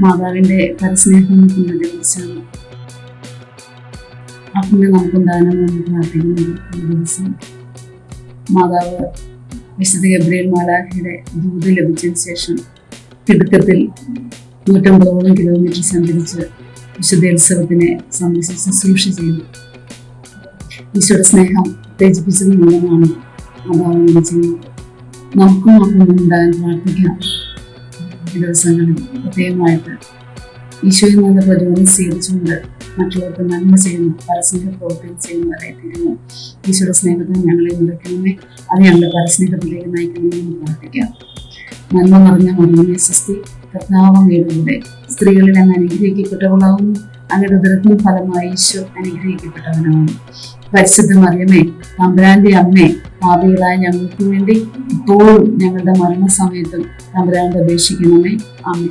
മാതാവിന്റെ പരസ്നേഹം എന്നതിനെ കുറിച്ചാണ് അപ്പം നമുക്കുണ്ടാകണമെന്ന് പ്രാർത്ഥിക്കുന്നത് ഈ മാതാവ് വിശുദ്ധ ഗബ്രിയൽ മാലാഹിയുടെ ദൂത് ലഭിച്ചതിന് ശേഷം തിടുക്കത്തിൽ നൂറ്റമ്പതോളം കിലോമീറ്റർ സഞ്ചരിച്ച് വിശുദ്ധ ഉത്സവത്തിനെ സംബന്ധിച്ച് ശുശ്രൂഷ ചെയ്തു. ഈശോയുടെ സ്നേഹം ഉത്തേജിപ്പിച്ചത് മൂലമാണ് മാതാവ് ചെയ്യുന്നത് നമുക്കും അപ്പം ഉണ്ടാകാൻ പ്രാർത്ഥിക്കാം. ദിവസങ്ങളിൽ പ്രത്യേകമായിട്ട് ഈശോയിൽ നിന്ന് പരിപാടി സ്വീകരിച്ചുകൊണ്ട് മറ്റുള്ളവർക്ക് നന്മ ചെയ്യുന്നു പരസ്നേഹ പ്രവർത്തനം ചെയ്യുന്നവരെ തീരുന്നു. ഈശോയുടെ സ്നേഹത്തിന് ഞങ്ങളെ നിറയ്ക്കണമേ. അത് ഞങ്ങളുടെ പരസ്നേഹത്തിലേക്ക് നയിക്കണമെന്ന് പ്രാർത്ഥിക്കാം. നന്മ നിറഞ്ഞ മറിയമേ സൃഷ്ടി കർത്താവ് അങ്ങയുടെ സ്ത്രീകളിൽ അങ്ങ് അനുഗ്രഹിക്കപ്പെട്ടവളാവുന്നു അങ്ങയുടെ ഉദരത്തിൻ ഫലമായി ഈശോ അനുഗ്രഹിക്കപ്പെട്ടവനാവുന്നു പരിശുദ്ധ മറിയമേ തമ്പുരാന്റെ അമ്മേ പാപികളായ ഞങ്ങൾക്ക് വേണ്ടി ഇപ്പോഴും ഞങ്ങളുടെ മരണസമയത്തും തമ്പുരാന്റെ അപേക്ഷിക്കണമേ. അമ്മേ